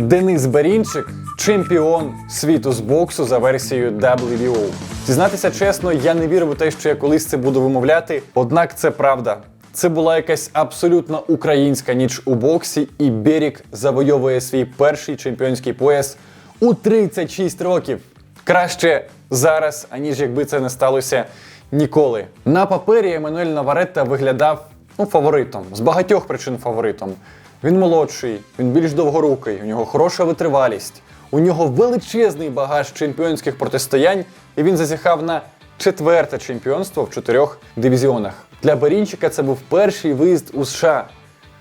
Денис Берінчик чемпіон світу з боксу за версією WBO. Зізнатися чесно, я не вірив у те, що я колись це буду вимовляти. Однак це правда. Це була якась абсолютно українська ніч у боксі, і Берік завойовує свій перший чемпіонський пояс у 36 років. Краще зараз, аніж якби це не сталося ніколи. На папері Еммануель Наваретта виглядав ну, фаворитом, з багатьох причин фаворитом. Він молодший, він більш довгорукий, у нього хороша витривалість, у нього величезний багаж чемпіонських протистоянь, і він зазіхав на четверте чемпіонство в чотирьох дивізіонах. Для Берінчика це був перший виїзд у США.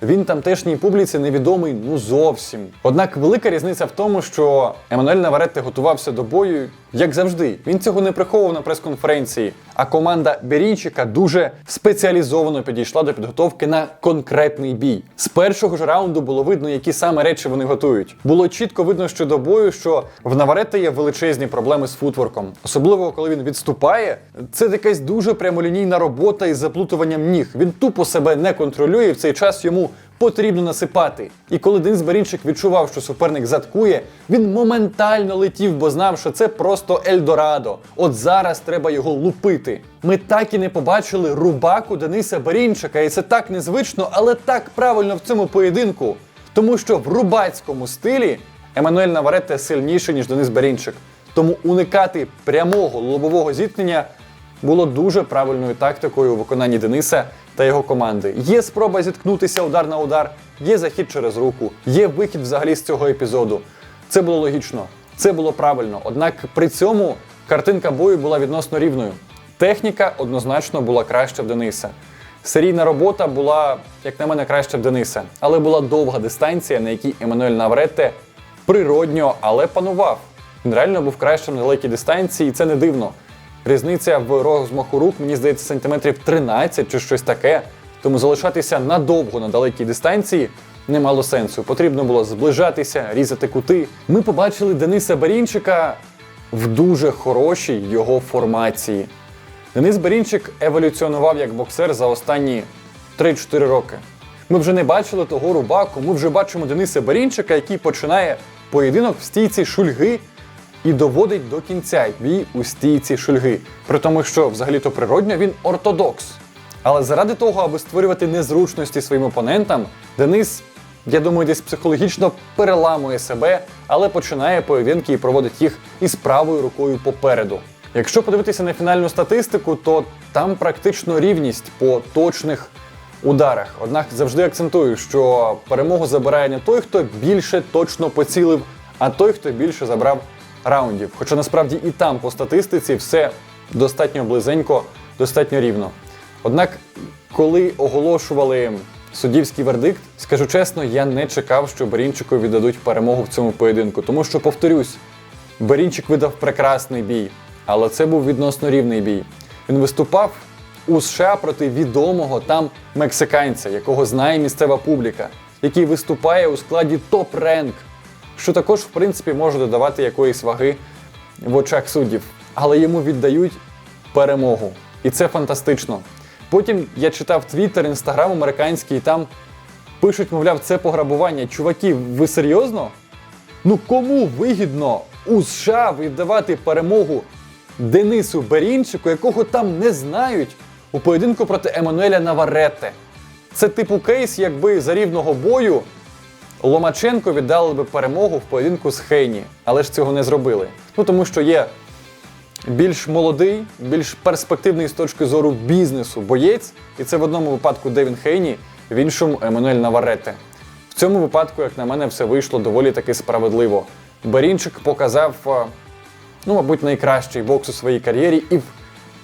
Він тамтешній публіці невідомий ну зовсім. Однак велика різниця в тому, що Еммануель Наваретте готувався до бою, як завжди. Він цього не приховував на прес-конференції. А команда Берінчика дуже спеціалізовано підійшла до підготовки на конкретний бій. З першого ж раунду було видно, які саме речі вони готують. Було чітко видно, що до бою, що в Наваретте є величезні проблеми з футворком. Особливо коли він відступає. Це якась дуже прямолінійна робота із заплутуванням ніг. Він тупо себе не контролює. і В цей час йому потрібно насипати. І коли Денис Берінчик відчував, що суперник заткує, він моментально летів, бо знав, що це просто Ельдорадо. От зараз треба його лупити. Ми так і не побачили рубаку Дениса Берінчика, і це так незвично, але так правильно в цьому поєдинку. Тому що в рубацькому стилі Еммануель Наваретте сильніший, ніж Денис Берінчик. Тому уникати прямого лобового зіткнення було дуже правильною тактикою у виконанні Дениса та його команди. Є спроба зіткнутися удар на удар, є захід через руку, є вихід взагалі з цього епізоду. Це було логічно, це було правильно. Однак при цьому картинка бою була відносно рівною. Техніка однозначно була краща в Дениса. Серійна робота була, як на мене, краща в Дениса, але була довга дистанція, на якій Еммануель Навретте природньо, але панував. Він реально був кращим на далекій дистанції, і це не дивно. Різниця в розмаху рук, мені здається, сантиметрів 13 чи щось таке. Тому залишатися надовго на далекій дистанції не мало сенсу. Потрібно було зближатися, різати кути. Ми побачили Дениса Барінчика в дуже хорошій його формації. Денис Берінчик еволюціонував як боксер за останні 3-4 роки. Ми вже не бачили того рубаку, ми вже бачимо Дениса Берінчика, який починає поєдинок в стійці шульги і доводить до кінця бій у стійці шульги. При тому, що взагалі-то природньо він ортодокс. Але заради того, аби створювати незручності своїм опонентам, Денис, я думаю, десь психологічно переламує себе, але починає поєдинки і проводить їх із правою рукою попереду. Якщо подивитися на фінальну статистику, то там практично рівність по точних ударах. Однак завжди акцентую, що перемогу забирає не той, хто більше точно поцілив, а той, хто більше забрав раундів. Хоча насправді і там по статистиці все достатньо близенько, достатньо рівно. Однак, коли оголошували суддівський вердикт, скажу чесно, я не чекав, що Берінчику віддадуть перемогу в цьому поєдинку. Тому що, повторюсь, Берінчик видав прекрасний бій, але це був відносно рівний бій. Він виступав у США проти відомого там мексиканця, якого знає місцева публіка, який виступає у складі топ-ренк, що також, в принципі, може додавати якоїсь ваги в очах суддів. Але йому віддають перемогу. І це фантастично. Потім я читав твіттер, інстаграм американський, і там пишуть, мовляв, це пограбування. Чуваки, ви серйозно? Ну кому вигідно у США віддавати перемогу Денису Берінчику, якого там не знають у поєдинку проти Еммануеля Наваретте? Це типу кейс, якби за рівного бою Ломаченко віддали би перемогу в поєдинку з Хейні, але ж цього не зробили. Ну тому що є більш молодий, більш перспективний з точки зору бізнесу боєць, і це в одному випадку Девін Хейні, в іншому Еммануель Наваретте. В цьому випадку, як на мене, все вийшло доволі таки справедливо. Берінчик показав, е, ну, мабуть, найкращий бокс у своїй кар'єрі і в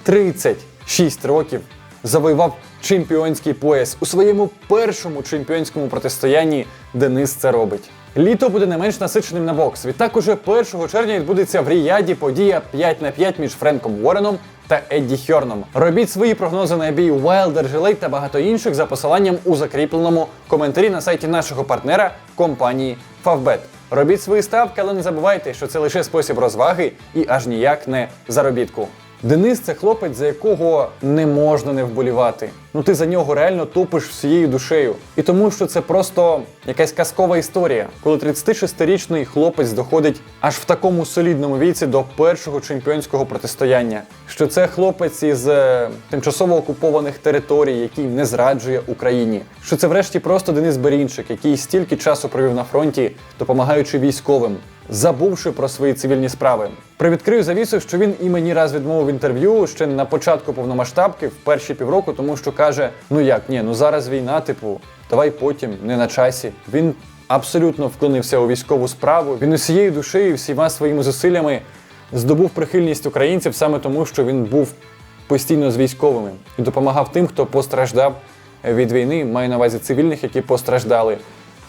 36 років завоював чемпіонський пояс. У своєму першому чемпіонському протистоянні Денис це робить. Літо буде не менш насиченим на бокс. Відтак уже 1 червня відбудеться в Ріяді подія 5 на 5 між Френком Уореном та Едді Хьорном. Робіть свої прогнози на бій Wilder, Жилей та багато інших за посиланням у закріпленому коментарі на сайті нашого партнера компанії Favbet. Робіть свої ставки, але не забувайте, що це лише спосіб розваги і аж ніяк не заробітку. Денис це хлопець, за якого не можна не вболівати. Ну ти за нього реально топиш всією душею. І тому, що це просто якась казкова історія, коли 36-річний хлопець доходить аж в такому солідному віці до першого чемпіонського протистояння. Що це хлопець із е, тимчасово окупованих територій, який не зраджує Україні. Що це, врешті, просто Денис Берінчик, який стільки часу провів на фронті, допомагаючи військовим забувши про свої цивільні справи. Привідкрию завісу, що він і мені раз відмовив інтерв'ю ще на початку повномасштабки в перші півроку, тому що каже: ну як ні, ну зараз війна, типу, давай потім, не на часі. Він абсолютно вклинився у військову справу. Він усією душею, всіма своїми зусиллями здобув прихильність українців саме тому, що він був постійно з військовими і допомагав тим, хто постраждав від війни, маю на увазі цивільних, які постраждали.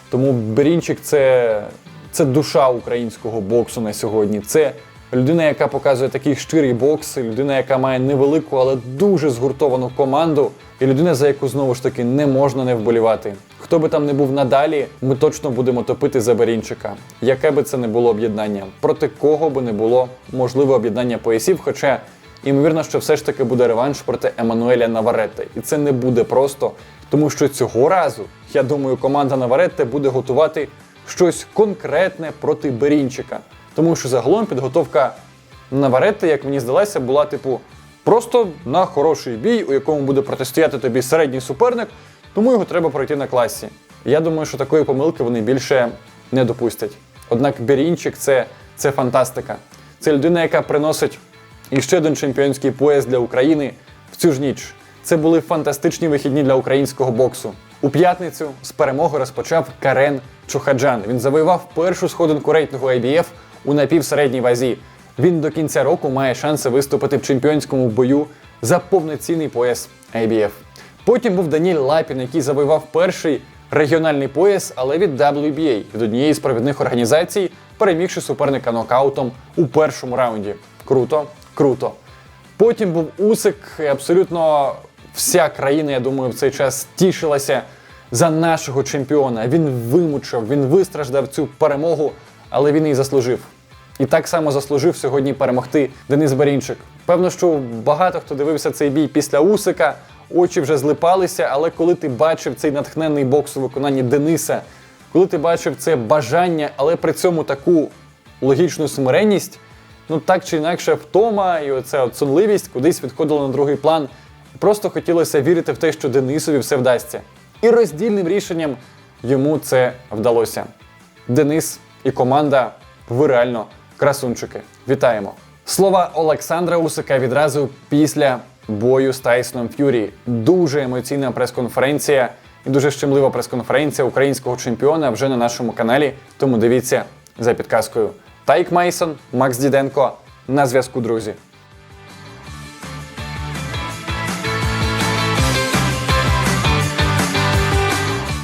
Тому Берінчик це, це душа українського боксу на сьогодні. Це людина, яка показує такий щирий бокс, людина, яка має невелику, але дуже згуртовану команду, і людина, за яку знову ж таки не можна не вболівати. Хто би там не був надалі, ми точно будемо топити за Берінчика. Яке би це не було об'єднання, проти кого би не було можливе об'єднання поясів, хоча. Ймовірно, що все ж таки буде реванш проти Еммануеля Наваретти. І це не буде просто, тому що цього разу, я думаю, команда Наваретти буде готувати щось конкретне проти Берінчика. Тому що загалом підготовка Наваретти, як мені здалося, була типу просто на хороший бій, у якому буде протистояти тобі середній суперник, тому його треба пройти на класі. Я думаю, що такої помилки вони більше не допустять. Однак Берінчик це, це фантастика. Це людина, яка приносить і ще один чемпіонський пояс для України в цю ж ніч. Це були фантастичні вихідні для українського боксу. У п'ятницю з перемоги розпочав Карен Чухаджан. Він завоював першу сходинку рейтингу IBF у напівсередній вазі. Він до кінця року має шанси виступити в чемпіонському бою за повноцінний пояс IBF. Потім був Даніель Лапін, який завоював перший регіональний пояс, але від WBA, від однієї з провідних організацій, перемігши суперника нокаутом у першому раунді. Круто, круто. Потім був Усик, абсолютно вся країна, я думаю, в цей час тішилася за нашого чемпіона. Він вимучив, він вистраждав цю перемогу, але він її заслужив. І так само заслужив сьогодні перемогти Денис Барінчик. Певно, що багато хто дивився цей бій після Усика, очі вже злипалися, але коли ти бачив цей натхненний бокс у виконанні Дениса, коли ти бачив це бажання, але при цьому таку логічну смиренність, ну так чи інакше втома і оця сонливість кудись відходила на другий план. Просто хотілося вірити в те, що Денисові все вдасться. І роздільним рішенням йому це вдалося. Денис і команда, ви реально красунчики. Вітаємо! Слова Олександра Усика відразу після бою з Тайсоном Ф'юрі. Дуже емоційна прес-конференція і дуже щемлива прес-конференція українського чемпіона вже на нашому каналі. Тому дивіться за підказкою. Тайк Мейсон, Макс Діденко на зв'язку, друзі.